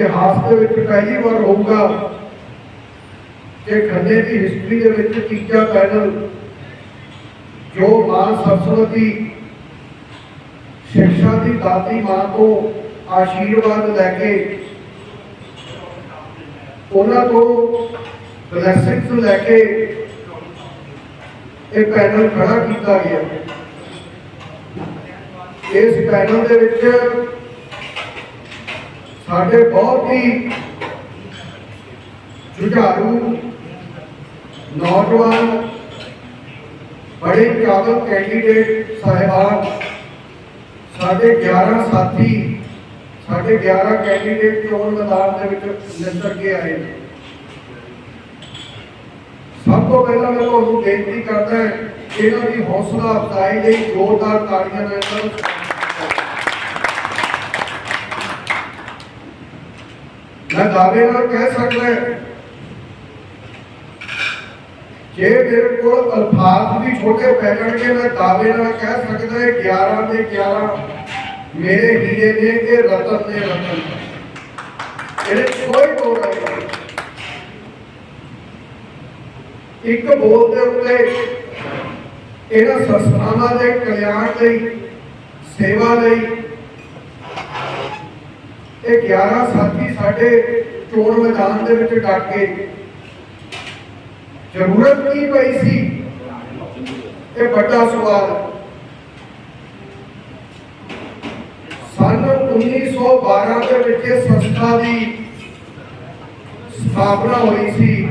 ਇਤਿਹਾਸ ਦੇ ਵਿੱਚ ਪਹਿਲੀ ਵਾਰ ਹੋਊਗਾ ਕਿ ਖੰਨੇ ਦੀ ਹਿਸਟਰੀ ਦੇ ਵਿੱਚ ਤੀਜਾ ਪੈਨਲ ਜੋ ਮਾਂ ਸਰਸਵਤੀ ਸਿੱਖਿਆ ਦੀ ਦਾਤੀ ਮਾਂ ਤੋਂ ਆਸ਼ੀਰਵਾਦ ਲੈ ਕੇ ਉਹਨਾਂ ਤੋਂ ਬਲੇਸਿੰਗਸ ਲੈ ਕੇ ਇਹ ਪੈਨਲ ਖੜਾ ਕੀਤਾ ਗਿਆ। ਇਸ ਪੈਨਲ ਦੇ ਵਿੱਚ ਸਾਡੇ ਬਹੁਤ ਹੀ ਜੁਝਾਰੂ ਨੌਜਵਾਨ, ਬੜੇ ਕਾਬਲ ਕੈਂਡੀਡੇਟ ਸਾਹਿਬਾਨ, ਸਾਡੇ 11 ਸਾਥੀ, ਸਾਡੇ 11 ਕੈਂਡੀਡੇਟ ਚੋਣ ਮੈਦਾਨ ਦੇ ਵਿੱਚ ਨਿੱਤਰ ਕੇ ਆਏ ਨੇ। ਸਭ ਤੋਂ ਪਹਿਲਾਂ ਮੈਂ ਤੁਹਾਨੂੰ ਬੇਨਤੀ ਕਰਦਾ ਕਿ ਇਹਨਾਂ ਦੀ ਹੌਸਲਾ ਅਫਜ਼ਾਈ ਲਈ ਜ਼ੋਰਦਾਰ ਤਾੜੀਆਂ ਨਾਲ ਇਹਨਾਂ ਨੂੰ ਮੈਂ ਦਾਅਵੇ ਨਾਲ ਕਹਿ ਸਕਦਾ ਜੇ ਮੇਰੇ ਕੋਲ ਅਲਫਾਜ਼ ਵੀ ਛੋਟੇ ਪੈ ਜਾਣਗੇ, ਮੈਂ ਦਾਅਵੇ ਨਾਲ ਕਹਿ ਸਕਦਾ 11 ਦੇ 11 ਮੇਰੇ ਹੀਰੇ ਨੇ ਇਹ ਰਤਨ ਨੇ ਰਤਨ। ਇਹਦੇ ਕੋਈ ਦੋ ਨਹੀਂ ਇੱਕ ਬੋਲ ਦੇ ਉੱਤੇ ਇਹਨਾਂ ਸੰਸਥਾਵਾਂ ਦੇ ਕਲਿਆਣ ਲਈ, ਸੇਵਾ ਲਈ ਇਹ 11 ਸਾਥੀ ਸਾਡੇ ਚੋਣ ਮੈਦਾਨ ਦੇ ਵਿੱਚ ਡਟ ਕੇ ਜ਼ਰੂਰਤ ਕੀ ਪਈ ਸੀ? ਇਹ ਵੱਡਾ ਸਵਾਲ। ਹੈ। 1912 ਦੇ ਵਿੱਚ ਇਹ ਸੰਸਥਾ ਦੀ ਸਥਾਪਨਾ ਹੋਈ ਸੀ।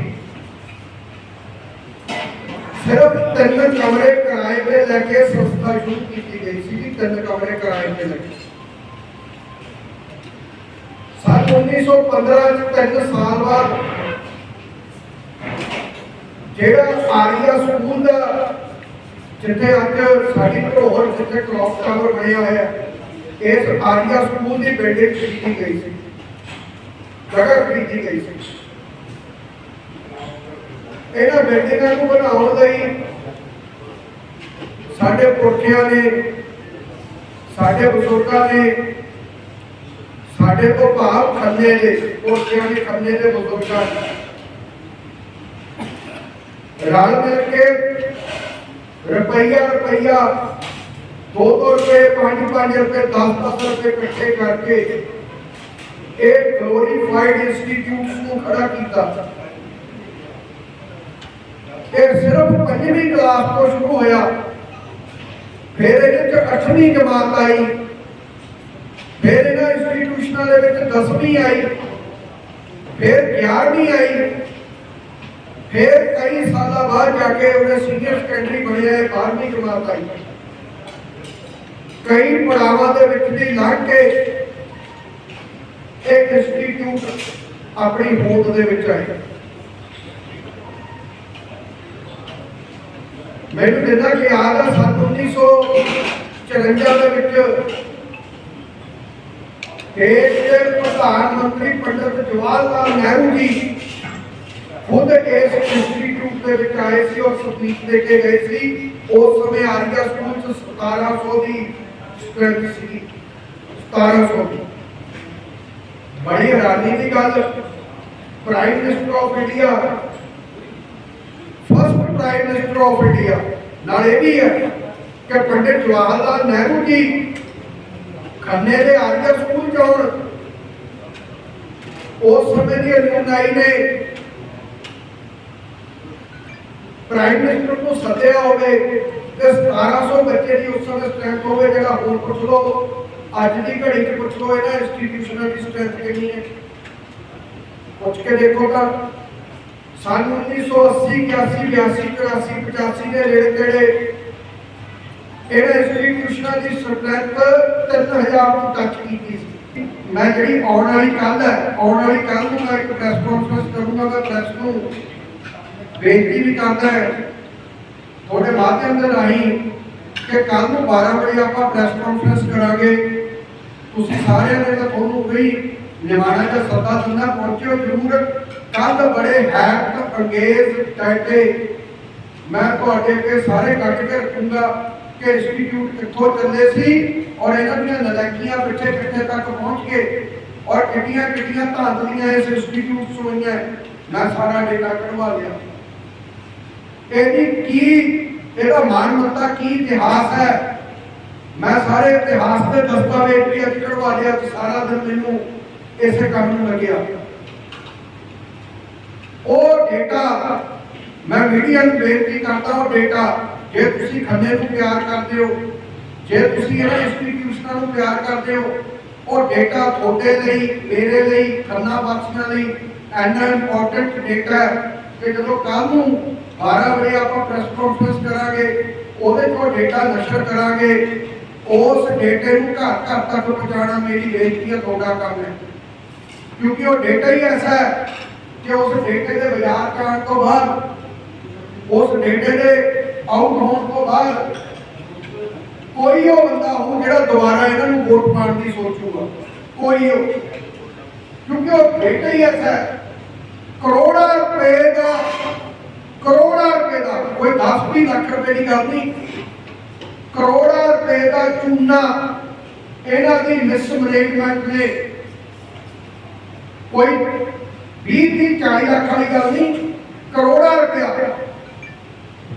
ਸਿਰਫ ਤਿੰਨ ਕਮਰੇ ਕਿਰਾਏ ਤੇ ਲੈ ਕੇ ਸੰਸਥਾ ਸ਼ੁਰੂ ਕੀਤੀ ਗਈ ਸੀ ਤਿੰਨ ਕਮਰੇ ਕਿਰਾਏ ਤੇ ਲੈ ਕੇ ਸੰਨ 1915 ਚ ਤਿੰਨ ਸਾਲ ਬਾਅਦ ਜਿਹੜਾ ਆਰੀਆ ਸਕੂਲ ਦਾ, ਜਿੱਥੇ ਅੱਜ ਸਾਡੀ ਧਰੋਹਰ ਜਿੱਥੇ ਕਲੌਕ ਟਾਵਰ ਬਣਿਆ ਹੋਇਆ, ਇਸ ਆਰੀਆ ਸਕੂਲ ਦੀ ਬਿਲਡਿੰਗ ਖਰੀਦੀ ਗਈ ਸੀ। ਜਗ੍ਹਾ ਖਰੀਦੀ ਗਈ ਸੀ। ਇਹਨਾਂ ਬਿਲਡਿੰਗਾਂ ਨੂੰ ਬਣਾਉਣ ਲਈ ਸਾਡੇ ਪੁਰਖਿਆਂ ਨੇ, ਸਾਡੇ ਬਜ਼ੁਰਗਾਂ ਨੇ ਸਾਡੇ ਤੋਂ ਭਾਵ ਖੰਨੇ ਦੇ ਪੁਰਖਿਆਂ ਦੇ ਖੰਨੇ ਦੇ ਬਜ਼ੁਰਗਾਂ ਨੇ। ਰਲ ਮਿਲ ਕੇ ਰੁਪਈਆ ਰੁਪਈਆ ਦੋ ਦੋ ਰੁਪਏ ਪੰਜ ਪੰਜ ਰੁਪਏ 10 10 ਰੁਪਏ ਇਕੱਠੇ ਕਰਕੇ ਇਹ ਗਲੋਰੀਫਾਈਡ ਇੰਸਟੀਚਿਊਟਸ ਨੂੰ ਖੜਾ ਕੀਤਾ। ਇਹ ਸਿਰਫ ਪੰਜਵੀਂ ਕਲਾਸ ਤੋਂ ਸ਼ੁਰੂ ਹੋਇਆ। ਫਿਰ ਇਹਦੇ ਚ ਅੱਠਵੀਂ ਜਮਾਤ ਆਈ। ਫਿਰ ਇਹਨਾਂ ਇੰਸਟੀਟਿਊਸ਼ਨਾਂ ਦੇ ਵਿੱਚ 10ਵੀਂ ਆਈ, ਫਿਰ 11ਵੀਂ ਆਈ, ਫਿਰ ਕਈ ਸਾਲਾਂ ਬਾਅਦ ਜਾ ਕੇ ਉਹਨੇ ਸੀਨੀਅਰ ਸੈਕੰਡਰੀ ਬਣਿਆ 12ਵੀਂ ਜਮਾਤ ਆਈ। ਕਈ ਪੜਾਵਾਂ ਦੇ ਵਿੱਚ ਦੀ ਲੰਘ ਕੇ ਇੱਕ ਇੰਸਟੀਟਿਊਟ ਆਪਣੀ ਹੋਂਦ ਦੇ ਵਿੱਚ ਆਇਆ ਮੈਨੂੰ ਜਿੱਦਾਂ ਕਿ ਯਾਦ ਆ, ਸੰਨ 1954 ਦੇ ਵਿੱਚ ਦੇਸ਼ ਦੇ ਪ੍ਰਧਾਨ ਮੰਤਰੀ ਪੰਡਿਤ ਜਵਾਹਰ ਲਾਲ ਨਹਿਰੂ ਜੀ ਖੁਦ ਇਸ ਇੰਸਟੀਚਿਊਟ ਦੇ ਵਿੱਚ ਆਏ ਸੀ ਔਰ ਸਪੀਚ ਦੇ ਕੇ ਗਏ ਸੀ। ਉਸ ਸਮੇਂ ਆਰੀਆ ਸਕੂਲ ਚ 1700 ਦੀ ਸਟੂਡੈਂਟ ਸੀ 1700 ਦੀ। ਬੜੀ ਹੈਰਾਨੀ ਦੀ ਗੱਲ prime minister of India first prime minister of India ਨਾਲ ਇਹ ਵੀ ਹੈ ਕਿ ਪੰਡਿਤ ਜਵਾਹਰ ਲਾਲ ਨਹਿਰੂ ਜੀ ਖੰਨੇ ਦੇ ਆਰੀਆ ਸਕੂਲ ਚ ਆਉਣ ਉਸ ਸਮੇਂ ਦੀ ਅਲੂਮਨਾਈ ਨੇ ਪ੍ਰਾਈਮ ਮਿਨਿਸਟਰ ਨੂੰ ਸੱਦਿਆ ਹੋਵੇ ਤੇ 1700 ਬੱਚੇ ਦੀ ਉਸ ਸਮੇਂ ਸਟਰੈਂਥ ਹੋਵੇ, ਜਿਹੜਾ ਹੁਣ ਪੁੱਛ ਲਓ, ਅੱਜ ਦੀ ਘੜੀ 'ਚ ਪੁੱਛ ਲਓ ਇਹਨਾਂ ਇੰਸਟੀਟਿਊਸ਼ਨਾਂ ਦੀ ਸਟਰੈਂਥ ਕਿੰਨੀ ਹੈ? ਪੁੱਛ ਕੇ ਦੇਖੋ ਤਾਂ, ਸੰਨ 1980 81 82 85 ਦੇ ਨੇੜੇ ਤੇੜੇ ਇਹਨਾਂ ਇੰਸਟੀਟਿਊਸ਼ਨਾਂ ਦੀ ਸਟਰੈਂਥ 3000 ਨੂੰ ਟੱਚ ਕੀਤੀ ਸੀ। ਮੈਂ ਜਿਹੜੀ ਆਉਣ ਵਾਲੀ ਕੱਲ ਹੈ, ਆਉਣ ਵਾਲੀ ਕੱਲ ਨੂੰ ਮੈਂ ਇੱਕ ਪ੍ਰੈਸ ਕਾਨਫਰੰਸ ਕਰੂੰਗਾ, ਮੈਂ ਪ੍ਰੈਸ ਨੂੰ ਬੇਨਤੀ ਵੀ ਕਰਦਾ ਹੈ ਤੁਹਾਡੇ ਮਾਧਿਅਮ ਦੇ ਰਾਹੀਂ ਕਿ ਕੱਲ ਨੂੰ 12 ਵਜੇ ਆਪਾਂ ਪ੍ਰੈਸ ਕਾਨਫਰੰਸ ਕਰਾਂਗੇ। ਤੁਸੀਂ ਸਾਰਿਆਂ ਨੇ ਤਾਂ ਤੁਹਾਨੂੰ ਵੀ ਨਿਮਾਣਾ ਦਾ ਸੱਦਾ ਦਿੰਦਾ, ਪਹੁੰਚਿਓ ਜ਼ਰੂਰ। ਕੱਲ ਬੜੇ ਹੈਕ ਅੰਗੇਜ਼ ਟਾਈਟੇ। ਮੈਂ ਤੁਹਾਡੇ ਅੱਗੇ ਸਾਰੇ ਕੱਟ ਕੇ ਰੱਖੂੰਗਾ। ਕਿ ਇੰਸਟੀਚਿਊਟ ਕਿੱਥੋਂ ਚੱਲੇ ਸੀ ਔਰ ਇਹਨਾਂ ਦੀਆਂ ਨਲਾਇਕੀਆਂ ਪਿੱਛੇ ਪਿੱਛੇ ਤੱਕ ਪਹੁੰਚ ਕੇ ਔਰ ਕਿੰਨੀਆਂ ਕਿੰਨੀਆਂ ਧਾਂਦਲੀਆਂ ਇਸ ਇੰਸਟੀਚਿਊਟ ਤੋਂ ਹੋਈਆਂ ਮੈਂ ਸਾਰਾ ਡੇਟਾ ਕਢਵਾ ਲਿਆ। ਇਹਦੀ ਕੀ, ਇਹਦਾ ਮਾਨਵਤਾ ਕੀ ਇਤਿਹਾਸ ਹੈ? ਮੈਂ ਸਾਰੇ ਇਤਿਹਾਸ ਦੇ ਦਸਤਾਵੇਜ਼ ਵੀ ਅੱਜ ਕਢਵਾ ਲਿਆ ਤੇ ਸਾਰਾ ਦਿਨ ਮੈਨੂੰ ਇਸੇ ਕੰਮ ਨੂੰ ਲੱਗਿਆ। ਉਹ ਡੇਟਾ ਮੈਂ ਮੀਡੀਆ ਨੂੰ ਬੇਨਤੀ ਕਰਦਾ, ਉਹ ਡੇਟਾ ਜੇ ਤੁਸੀਂ ਖੰਨੇ ਨੂੰ ਪਿਆਰ ਕਰਦੇ ਹੋ, ਜੇ ਤੁਸੀਂ ਇਹਨਾਂ ਇੰਸਟੀਟਿਊਸ਼ਨਾਂ ਨੂੰ ਪਿਆਰ ਕਰਦੇ ਹੋ, ਉਹ ਡੇਟਾ ਤੁਹਾਡੇ ਲਈ, ਮੇਰੇ ਲਈ, ਖੰਨਾ ਵਾਸੀਆਂ ਲਈ ਐਨਾ ਇੰਪੋਰਟੈਂਟ ਡੇਟਾ ਹੈ ਕਿ ਜਦੋਂ ਕੱਲ ਨੂੰ 12 ਵਜੇ ਆਪਾਂ ਪ੍ਰੈਸ ਕਾਨਫਰੰਸ ਕਰਾਂਗੇ, ਉਹਦੇ ਤੋਂ ਡੇਟਾ ਨਸ਼ਰ ਕਰਾਂਗੇ, ਉਸ ਡੇਟੇ ਨੂੰ ਘਰ ਘਰ ਤੱਕ ਪਹੁੰਚਾਉਣਾ ਮੇਰੀ ਬੇਨਤੀ ਹੈ, ਤੁਹਾਡਾ ਕੰਮ ਹੈ। ਕਿਉਂਕਿ ਉਹ ਡੇਟਾ ਹੀ ਐਸਾ ਹੈ ਕਿ ਉਸ ਡੇਟੇ ਦੇ ਬਾਜ਼ਾਰ ਜਾਣ ਤੋਂ ਬਾਅਦ ਉਸ ਡੇਟੇ ਦੇ ਆਊਟ ਹੋਣ ਤੋਂ ਬਾਅਦ ਕੋਈ ਉਹ ਬੰਦਾ ਹੋ ਜਿਹੜਾ ਦੁਬਾਰਾ ਇਹਨਾਂ ਨੂੰ ਵੋਟ ਪਾਉਣ ਦੀ ਸੋਚੂਗਾ ਕੋਈ ਉਹ। ਕਿਉਂਕਿ ਉਹ ਡੇਟਾ ਹੀ ਐਸਾ ਕਰੋੜਾਂ ਰੁਪਏ ਦਾ, ਕਰੋੜਾਂ ਰੁਪਏ ਦਾ, ਕੋਈ 10 20 ਲੱਖ ਰੁਪਏ ਦੀ ਗੱਲ ਨਹੀਂ। ਕਰੋੜਾਂ ਰੁਪਏ ਦਾ ਚੂਨਾ ਇਹਨਾਂ ਦੀ ਮਿਸਮੈਨੇਜਮੈਂਟ ਨੇ। ਕੋਈ 20 30 40 ਲੱਖ ਵਾਲੀ ਗੱਲ ਨਹੀਂ। ਕਰੋੜਾਂ ਰੁਪਇਆ।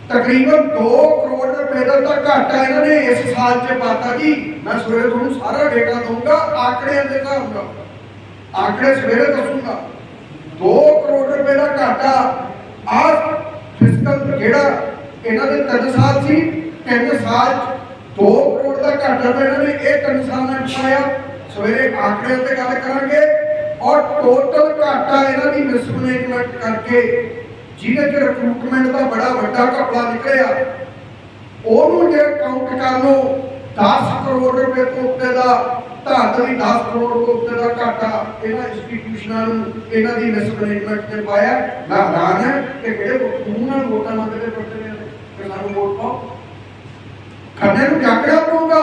ਤਕਰੀਬਨ 2 ਕਰੋੜ ਰੁਪਏ ਦਾ ਘਾਟਾ ਇਹਨਾਂ ਨੇ ਇਸ ਸਾਲ 'ਚ ਪਾਤਾ ਜੀ। ਮੈਂ ਸਵੇਰੇ ਤੁਹਾਨੂੰ ਸਾਰਾ ਡੇਟਾ ਦਊਂਗਾ ਆંકੜਿਆਂ ਦੇ ਦਊਂਗਾ ਆંકੜੇ ਸਵੇਰੇ ਦੱਸੂਗਾ। 2 ਕਰੋੜ ਰੁਪਏ ਦਾ ਘਾਟਾ ਆ ਫਿਸਕਲ ਜਿਹੜਾ ਇਹਨਾਂ ਦੇ ਤਿੰਨ ਸਾਲ ਸੀ, ਤਿੰਨ ਸਾਲ 2 ਕਰੋੜ ਦਾ ਘਾਟਾ ਤਾਂ ਇਹਨਾਂ ਨੇ ਇਹ 3 ਸਾਲਾਂ 'ਚ ਪਾਇਆ। ਸਵੇਰੇ ਆંકੜੇ ਤੇ ਗੱਲ ਕਰਾਂਗੇ ਔਰ ਟੋਟਲ ਘਾਟਾ ਇਹਨਾਂ ਦੀ ਮਿਸਮੈਨੇਜਮੈਂਟ ਕਰਕੇ ਜਿਹਦੇ ਚ ਰਿਕਰੂਟਮੈਂਟ ਦਾ ਬੜਾ ਵੱਡਾ ਘਪਲਾ ਨਿਕਲਿਆ, ਉਹਨੂੰ ਜੇ ਕਾਊਂਟ ਕਰ ਲਓ 10 ਕਰੋੜ ਰੁਪਏ ਤੋਂ ਉੱਤੇ ਦਾ ਧਾਂਦਲੀ 10 ਕਰੋੜ ਤੋਂ ਉੱਤੇ ਦਾ ਘਾਟਾ ਇਹਨਾਂ ਇੰਸਟੀਟਿਊਸ਼ਨਾਂ ਨੂੰ, ਇਹਨਾਂ ਦੀ ਮਿਸਮੈਨੇਜਮੈਂਟ ਨੇ ਪਾਇਆ। ਮੈਂ ਹੈਰਾਨ ਹੈ ਕਿ ਕਿਹੜੇ ਮੂੰਹ ਨਾਲ ਵੋਟਾਂ ਮੰਗਦੇ ਫਿਰਦੇ ਨੇ ਕਿ ਸਾਨੂੰ ਵੋਟ ਪਾਓ। ਖੰਨੇ ਨੂੰ ਜਾਗਣਾ ਪਊਗਾ।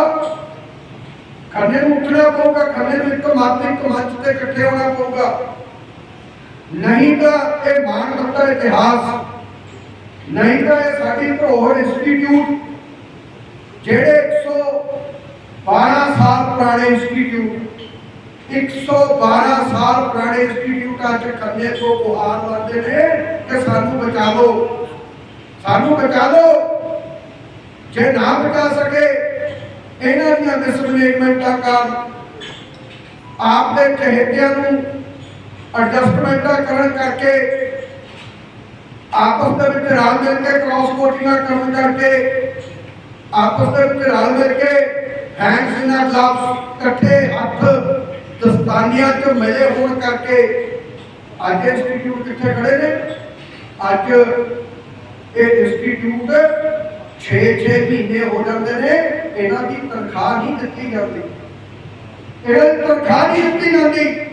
ਖੰਨੇ ਨੂੰ ਉੱਠਣਾ ਪਊਗਾ। ਖੰਨੇ ਨੂੰ ਇੱਕ ਮੱਤ, ਇੱਕ ਤੇ ਇਕੱਠੇ ਹੋਣਾ ਪਊਗਾ। ਨਹੀਂ ਤਾਂ ਇਹ ਮਾਨਵਤਾ ਇਤਿਹਾਸ ਨਹੀਂ ਤਾਂ ਇਹ ਸਾਡੀ ਧਰੋਹਰ ਇੰਸਟੀਚਿਊਟ ਜਿਹੜੇ 112 ਸਾਲ ਪੁਰਾਣੇ ਇੰਸਟੀਚਿਊਟ 112 ਸਾਲ ਪੁਰਾਣੇ ਇੰਸਟੀਚਿਊਟ ਅੱਜ ਖੰਨੇ ਤੋਂ ਗੁਹਾਰ ਲਾਉਂਦੇ ਨੇ ਕਿ ਸਾਨੂੰ ਬਚਾ ਲਓ ਸਾਨੂੰ ਬਚਾ ਲਓ ਜੇ ਨਾ ਬਚਾ ਸਕੇ ਇਹਨਾਂ ਦੀਆਂ ਮਿਸਮੈਨੇਜਮੈਂਟਾਂ ਕਾਰਨ ਆਪ ਦੇ ਚਹੇਤਿਆਂ ਨੂੰ ਐਡਜਸਟਮੈਂਟਾਂ ਕਰਨ ਕਰਕੇ ਆਪਸ ਦੇ ਵਿੱਚ ਰਲ ਮਿਲ ਕੇ ਕ੍ਰਾਸ ਵੋਟਿੰਗਾਂ ਕਰਨ ਕਰਕੇ ਆਪਸ ਦੇ ਵਿੱਚ ਰਲ ਮਿਲ ਕੇ ਹੈਂਡਸ ਇਨ ਗਲਵਸ ਇਕੱਠੇ ਹੱਥ ਦਸਤਾਨੀਆਂ 'ਚ ਮਿਲੇ ਹੋਣ ਕਰਕੇ ਅੱਜ ਇੰਸਟੀਚਿਊਟ ਕਿੱਥੇ ਖੜੇ ਨੇ? ਅੱਜ ਇਹ ਇੰਸਟੀਚਿਊਟ 6-6 ਮਹੀਨੇ ਹੋ ਜਾਂਦੇ ਨੇ, ਇਹਨਾਂ ਦੀ ਤਨਖਾਹ ਨਹੀਂ ਦਿੱਤੀ ਜਾਂਦੀ। ਇਹਨਾਂ ਦੀ ਤਨਖਾਹ ਨਹੀਂ ਦਿੱਤੀ ਜਾਂਦੀ।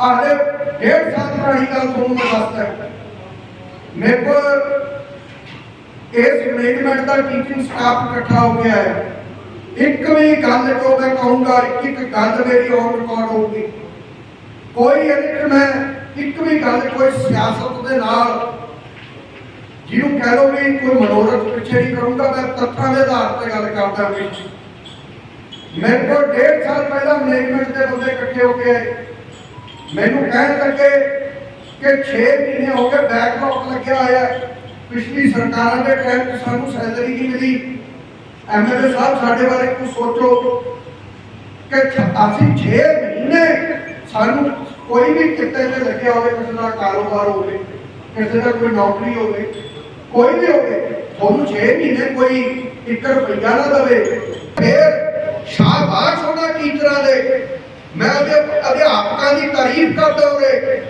ਆਲੇ ਡੇਢ ਸਾਲ ਪੁਰਾਣੀ ਗੱਲ ਤੁਹਾਨੂੰ ਮੈਂ ਦੱਸਦਾ ਮੇਰੇ ਕੋਲ ਇਸ ਮੈਨੇਜਮੈਂਟ ਦਾ ਟੀਚਿੰਗ ਸਟਾਫ ਇਕੱਠਾ ਹੋ ਗਿਆ ਹੈ। ਇੱਕ ਵੀ ਗੱਲ ਜੋ ਮੈਂ ਕਹੂੰਗਾ, ਇੱਕ ਇੱਕ ਗੱਲ ਮੇਰੀ ਔਨ ਰਿਕਾਰਡ ਹੋਊਗੀ। ਕੋਈ ਇੱਕ ਮੈਂ ਇੱਕ ਵੀ ਗੱਲ ਕੋਈ ਸਿਆਸਤ ਦੇ ਨਾਲ ਜਿਹਨੂੰ ਕਹਿ ਲਓ ਵੀ ਕੋਈ ਮਨੋਰਥ ਪਿੱਛੇ ਨਹੀਂ ਕਰੂੰਗਾ, ਮੈਂ ਤੱਥਾਂ ਦੇ ਆਧਾਰ ਤੇ ਗੱਲ ਕਰਦਾ ਵੀ ਮੇਰੇ ਕੋਲ ਡੇਢ ਸਾਲ ਪਹਿਲਾਂ ਮੈਨੇਜਮੈਂਟ ਦੇ ਬੰਦੇ ਇਕੱਠੇ ਹੋ ਕੇ ਮੈਨੂੰ ਕਹਿਣ ਲੱਗੇ ਕਿ 6 ਮਹੀਨੇ ਹੋ ਗਏ ਬੈਕਲੌਗ ਲੱਗਿਆ ਹੋਇਆ ਪਿਛਲੀ ਸਰਕਾਰਾਂ ਦੇ ਟਾਈਮ ਸਾਨੂੰ ਸੈਲਰੀ ਨਹੀਂ ਮਿਲੀ। ਐਮਐਲਏ ਸਾਹਿਬ, ਸਾਡੇ ਬਾਰੇ ਕੁਝ ਸੋਚੋ ਕਿ ਅਸੀਂ 6 ਮਹੀਨੇ ਸਾਨੂੰ ਕੋਈ ਵੀ ਕਿਤੇ ਤੇ ਲੱਗਿਆ ਹੋਵੇ, ਕਿਸੇ ਦਾ ਕਾਰੋਬਾਰ ਹੋਵੇ, ਕਿਸੇ ਦਾ ਕੋਈ ਨੌਕਰੀ ਹੋਵੇ, ਕੋਈ ਵੀ ਹੋਵੇ, ਤੁਹਾਨੂੰ 6 ਮਹੀਨੇ ਕੋਈ 1 ਰੁਪਈਆ ਨਾ ਦੇਵੇ। ਫਿਰ ਸ਼ਾਬਾਸ਼ ਹੋਣਾ ਟੀਚਰਾਂ ਦੇ। ਮੈਂ ਉਹਦੇ ਅਧਿਆਪਕਾਂ ਦੀ ਤਾਰੀਫ ਕਰਦਾ ਉਰੇ।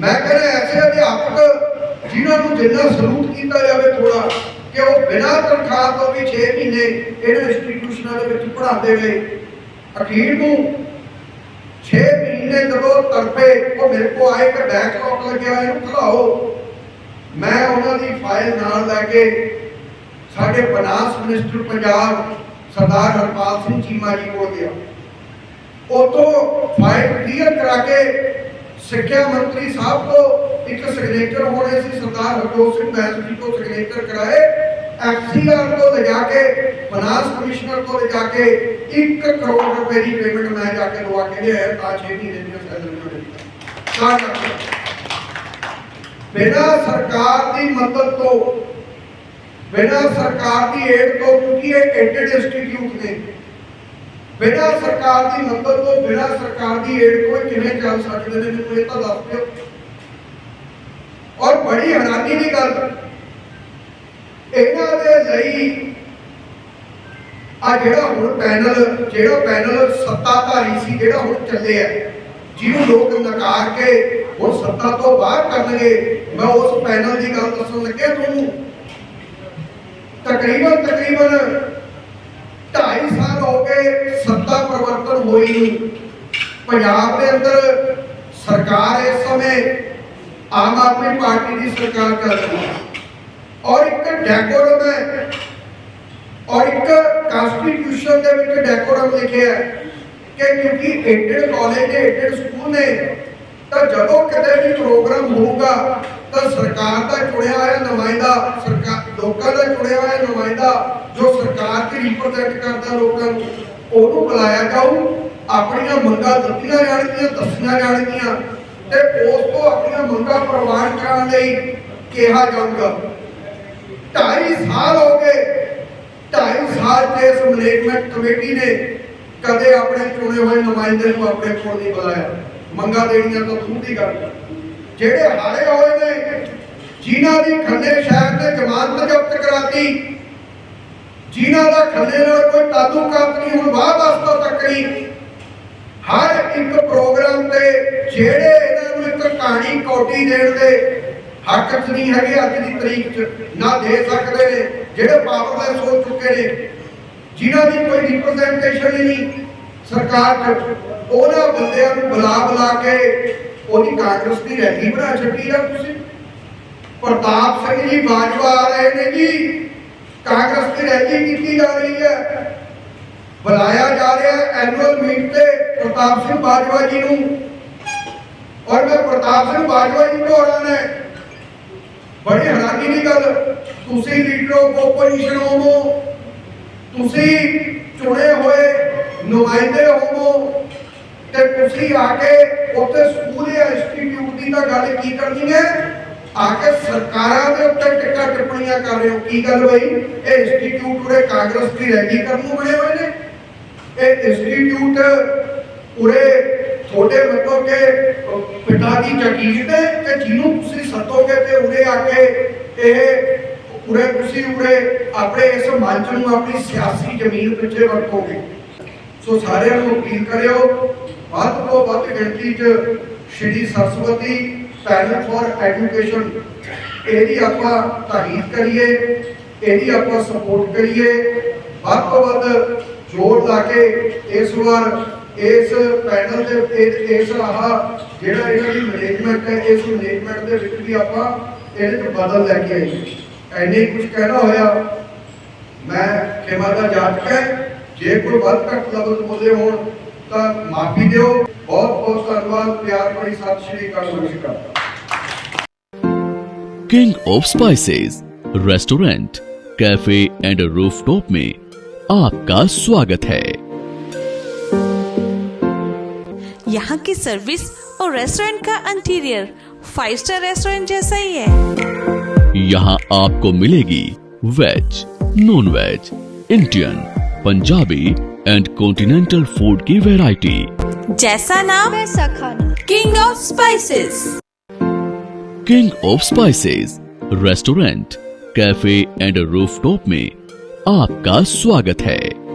ਮੈਂ ਕਹਿੰਦਾ ਐਸੇ ਅਧਿਆਪਕ ਜਿਨ੍ਹਾਂ ਨੂੰ ਜਿੰਨਾ ਸਲੂਟ ਕੀਤਾ ਜਾਵੇ ਥੋੜਾ ਕਿ ਉਹ ਬਿਨਾਂ ਤਨਖਾਹ ਤੋਂ ਵੀ 6 ਮਹੀਨੇ ਇਹਨਾਂ ਇੰਸਟੀਟਿਊਸ਼ਨਾਂ ਦੇ ਵਿੱਚ ਪੜ੍ਹਾਉਂਦੇ ਵੇ ਅਖੀਰ ਨੂੰ 6 ਮਹੀਨੇ ਜਦੋਂ ਤਰਪੇ ਉਹ ਮੇਰੇ ਕੋਲ ਆਏ ਕਿ ਬੈਕਲੌਗ ਲੱਗਿਆ ਹੋਇਆ ਇਹਨੂੰ ਖਲਾਓ। ਮੈਂ ਉਹਨਾਂ ਦੀ ਫਾਈਲ ਨਾਲ ਲੈ ਕੇ ਸਾਡੇ ਫਾਈਨਾਂਸ ਮਿਨਿਸਟਰ ਪੰਜਾਬ ਸਰਦਾਰ ਹਰਪਾਲ ਸਿੰਘ ਚੀਮਾ ਜੀ ਕੋਲ ਗਿਆ। ਉਤੋਂ ਫਾਈਲ ਕਲੀਅਰ ਕਰਾ ਕੇ ਸਿੱਖਿਆ ਮੰਤਰੀ ਸਾਹਿਬ ਕੋ ਇੱਕ ਸਿਗਨੇਚਰ ਹੋਣੇ ਸੀ, ਸਰਦਾਰ ਹਰਜੋਤ ਸਿੰਘ ਬੈਂਸ ਜੀ ਤੋਂ ਸਿਗਨੇਚਰ ਕਰਾਏ। ਐਫਸੀਆਰ ਤੋਂ ਲਿਜਾ ਕੇ ਫਾਈਨਾਂਸ ਕਮਿਸ਼ਨਰ ਤੋਂ ਲਿਜਾ ਕੇ 1 ਕਰੋੜ ਰੁਪਏ ਦੀ ਪੇਮੈਂਟ ਮੈਂ ਜਾ ਕੇ ਲਵਾ ਕੇ ਲਿਆਇਆ, ਤਾਂ 6 ਮਹੀਨੇ ਦੀਆਂ ਸੈਲਰੀਆਂ ਮਿਲੀਆਂ ਤਾਂ ਕਰਕੇ ਬਿਨਾਂ ਸਰਕਾਰ ਦੀ ਮਦਦ ਤੋਂ, ਬਿਨਾਂ ਸਰਕਾਰ ਦੀ ਏਡ ਤੋਂ ਕਿਉਂਕਿ ਇਹ ਏਡਡ ਇੰਸਟੀਟਿਊਟ ਨੇ ਬਿਨਾਂ ਸਰਕਾਰ ਦੀ ਮਦਦ ਤੋਂ ਬਿਨਾਂ ਸਰਕਾਰ ਦੀ ਏਡ ਤੋਂ ਕਿਵੇਂ ਚੱਲ ਸਕਦੇ ਨੇ ਮੈਨੂੰ ਇਹ ਤਾਂ ਦੱਸ ਦਿਓ। ਔਰ ਬੜੀ ਹੈਰਾਨੀ ਦੀ ਗੱਲ। ਇਹਨਾਂ ਦੇ ਲਈ ਆ ਜਿਹੜਾ ਹੁਣ ਪੈਨਲ, ਜਿਹੜਾ ਪੈਨਲ ਸੱਤਾਧਾਰੀ ਸੀ, ਜਿਹੜਾ ਹੁਣ ਚੱਲਿਆ, ਜਿਹਨੂੰ ਲੋਕ ਨਕਾਰ ਕੇ ਹੁਣ ਸੱਤਾ ਤੋਂ ਬਾਹਰ ਕਰਨਗੇ, ਮੈਂ ਉਸ ਪੈਨਲ ਦੀ ਗੱਲ ਦੱਸਣ ਲੱਗਿਆ ਤੁਹਾਨੂੰ। ਤਕਰੀਬਨ ਤਕਰੀਬਨ ਗਏ ਸੱਤਾ ਪਰਿਵਰਤਨ ਹੋਈ ਨੂੰ ਪੰਜਾਬ ਦੇ ਅੰਦਰ ਸਰਕਾਰ ਇਸ ਸਮੇਂ ਆਮ ਆਦਮੀ ਪਾਰਟੀ ਦੀ ਸਰਕਾਰ ਚੱਲ ਰਹੀ ਹੈ। ਔਰ ਇੱਕ ਡੈਕੋਰਮ ਹੈ। ਔਰ ਇੱਕ ਕਨਸਟੀਟਿਊਸ਼ਨ ਦੇ ਵਿੱਚ ਡੈਕੋਰਮ ਲਿਖਿਆ ਹੈ ਕਿ ਕਿਉਂਕਿ ਏਡਡ ਕਾਲਜ ਨੇ ਏਡਡ ਸਕੂਲ ਨੇ, ਤਾਂ ਜਦੋਂ ਕਿਤੇ ਵੀ ਪ੍ਰੋਗਰਾਮ ਹੋਊਗਾ, ਤਾਂ ਸਰਕਾਰ ਦਾ ਚੁਣਿਆ ਹੋਇਆ ਨੁਮਾਇੰਦਾ ਸਰਕਾਰ ਲੋਕਾਂ ਦਾ ਚੁਣਿਆ ਹੋਇਆ ਨੁਮਾਇੰਦਾ, ਜੋ ਸਰਕਾਰ ਦੀ ਰਿਪਰੈਜ਼ੈਂਟ ਕਰਦਾ ਲੋਕਾਂ ਨੂੰ ਉਹਨੂੰ ਬੁਲਾਇਆ ਜਾਊ ਆਪਣੀਆਂ ਮੰਗਾਂ ਦਿੱਤੀਆਂ ਜਾਣਗੀਆਂ, ਦੱਸੀਆਂ ਜਾਣਗੀਆਂ ਤੇ ਉਸ ਤੋਂ ਆਪਣੀਆਂ ਮੰਗਾਂ ਪ੍ਰਵਾਨ ਕਰਨ ਲਈ ਕਿਹਾ ਜਾਊਗਾ। 2.5 ਸਾਲ ਹੋ ਗਏ 2.5 ਸਾਲ ਤੇ ਇਸ ਮੈਨੇਜਮੈਂਟ ਕਮੇਟੀ ਨੇ ਕਦੇ ਆਪਣੇ ਚੁਣੇ ਹੋਏ ਨੁਮਾਇੰਦੇ ਨੂੰ ਆਪਣੇ ਕੋਲ ਨਹੀਂ ਬੁਲਾਇਆ। ਮੰਗਾਂ ਦੇਣੀਆਂ ਤਾਂ ਦੂਰ ਦੀ ਗੱਲ। ਜਿਹੜੇ ਹਾਰੇ ਹੋਏ ਨੇ, ਜਿਨ੍ਹਾਂ ਦੀ ਖੰਨੇ ਸ਼ਹਿਰ ਨੇ ਜ਼ਮਾਨਤ ਜ਼ਬਤ ਕਰਾਤੀ ਜਿਨ੍ਹਾਂ ਦਾ ਖੰਨੇ ਨਾਲ ਕੋਈ ਤਾਲੁਕਾਤ ਨਹੀਂ, ਹੁਣ ਬਾਅਦ ਵਾਸਤਾ ਤੱਕ ਨਹੀਂ। ਹਰ ਇੱਕ ਪ੍ਰੋਗਰਾਮ ਤੇ ਜਿਹੜੇ ਇਹਨਾਂ ਨੂੰ ਇੱਕ ਕਹਾਣੀ ਕੋਟੀ ਦੇਣ ਦੇ ਹੱਕ 'ਚ ਨਹੀਂ ਹੈਗੇ, ਅੱਜ ਦੀ ਤਰੀਕ 'ਚ ਨਾ ਦੇ ਸਕਦੇ ਨੇ, ਜਿਹੜੇ ਪਾਵਰਲੈਸ ਹੋ ਚੁੱਕੇ ਨੇ, ਜਿਨ੍ਹਾਂ ਦੀ ਕੋਈ ਰਿਪਰੈਜ਼ੈਂਟੇਸ਼ਨ ਹੀ ਨਹੀਂ ਸਰਕਾਰ 'ਚ, ਉਹਨਾਂ ਬੰਦਿਆਂ ਨੂੰ ਬੁਲਾ ਬੁਲਾ ਕੇ ਉਹਦੀ ਕਾਂਗਰਸ ਦੀ ਰੈਲੀ ਬਣਾ ਛੱਡੀ ਆ ਤੁਸੀਂ। ਪ੍ਰਤਾਪ ਸਿੰਘ ਜੀ ਬਾਜਵਾ ਆ ਰਹੇ ਨੇ ਜੀ। ਕਾਂਗਰਸ ਦੀ ਰੈਲੀ ਕੀਤੀ ਜਾ ਰਹੀ ਹੈ। ਬੁਲਾਇਆ ਜਾ ਰਿਹਾ ਐਨੂਅਲ ਮੀਟ ਤੇ ਪ੍ਰਤਾਪ ਸਿੰਘ ਬਾਜਵਾ ਜੀ ਨੂੰ। ਔਰ ਮੈਂ ਪ੍ਰਤਾਪ ਸਿੰਘ ਬਾਜਵਾ ਜੀ ਤੋਂ ਆਣਾ ਬੜੀ ਹੈਰਾਨੀ ਦੀ ਗੱਲ, ਤੁਸੀਂ ਲੀਡਰ ਆਫ ਆਪੋਜੀਸ਼ਨ ਹੋਵੋ, ਤੁਸੀਂ ਚੁਣੇ ਹੋਏ ਨੁਮਾਇੰਦੇ ਹੋਵੋ ਤੇ ਤੁਸੀਂ ਆ ਕੇ ਉੱਥੇ ਸਕੂਲ ਜਾਂ ਇੰਸਟੀਚਿਊਟ ਦੀ ਤਾਂ ਗੱਲ ਕੀ ਕਰਨੀ ਹੈ? ਆ ਕੇ ਸਰਕਾਰਾਂ ਦੇ ਉੱਤੇ ਟਿੱਕਾ ਟਿੱਪਣੀਆਂ ਕਰ ਰਹੇ ਹੋ। ਕੀ ਗੱਲ ਬਈ? ਇਹ ਇੰਸਟੀਚਿਊਟ ਉਰੇ ਕਾਂਗਰਸ ਦੀ ਰੈਲੀ ਕਰਨ ਨੂੰ ਬਣੇ ਹੋਏ ਨੇ। ਇਹ ਇੰਸਟੀਚਿਊਟ ਉਰੇ ਤੁਹਾਡੇ ਮਤਲਬ ਕਿ ਪਿਤਾ ਦੀ ਜਾਗੀਰ ਨੇ ਕਿ ਜਿਹਨੂੰ ਤੁਸੀਂ ਸੱਤੋਗੇ ਤੇ ਉਰੇ ਆ ਕੇ ਇਹ ਉਰੇ ਤੁਸੀਂ ਉਰੇ ਆਪਣੇ ਇਸ ਮੰਚ ਨੂੰ ਆਪਣੀ ਸਿਆਸੀ ਜ਼ਮੀਨ ਪਿੱਛੇ ਵਰਤੋਗੇ। ਸੋ ਸਾਰਿਆਂ ਨੂੰ ਅਪੀਲ ਕਰਿਓ। ਵੱਧ ਤੋਂ ਵੱਧ ਗਿਣਤੀ 'ਚ Shri Saraswati panel for education ਇਹਦੀ ਆਪਾਂ ਤਾਰੀਫ ਕਰੀਏ, ਇਹਦੀ ਆਪਾਂ ਸਪੋਰਟ ਕਰੀਏ। ਵੱਧ ਤੋਂ ਵੱਧ ਜੋਰ ਲਾ ਕੇ ਇਸ ਵਾਰ ਇਸ ਪੈਨਲ ਦੇ ਇਹ- ਇਸ ਆਹ ਜਿਹੜਾ ਇਹਨਾਂ ਦੀ ਮੈਨੇਜਮੈਂਟ ਹੈ, ਇਸ ਮੈਨੇਜਮੈਂਟ ਦੇ ਵਿੱਚ ਵੀ ਆਪਾਂ ਇਹਦੇ ਵਿੱਚ ਬਦਲ ਲੈ ਕੇ ਆਈਏ। ਐਨੇ ਕੁਝ ਕਹਿਣਾ ਹੋਇਆ, ਮੈਂ ਖਿਮਾ ਦਾ ਜਾਚਕ ਹੈ। ਜੇ ਕੋਈ ਵੱਧ ਘੱਟ ਲਫ਼ਜ਼ ਬੋਲੇ ਹੋਣ તક માફી દેવો બહુ બહુ ધન્યવાદ પ્યાર ભરી સત શ્રી અકાલ નમસ્કાર king of spices restaurant cafe and rooftop में आपका स्वागत है। यहाँ की सर्विस और रेस्टोरेंट का इंटीरियर फाइव स्टार रेस्टोरेंट जैसा ही है। यहाँ आपको मिलेगी veg non veg Indian Punjabi and continental food की वैरायटी जैसा नाम वैसा खाना। King of spices king of spices restaurant cafe and rooftop में आपका स्वागत है।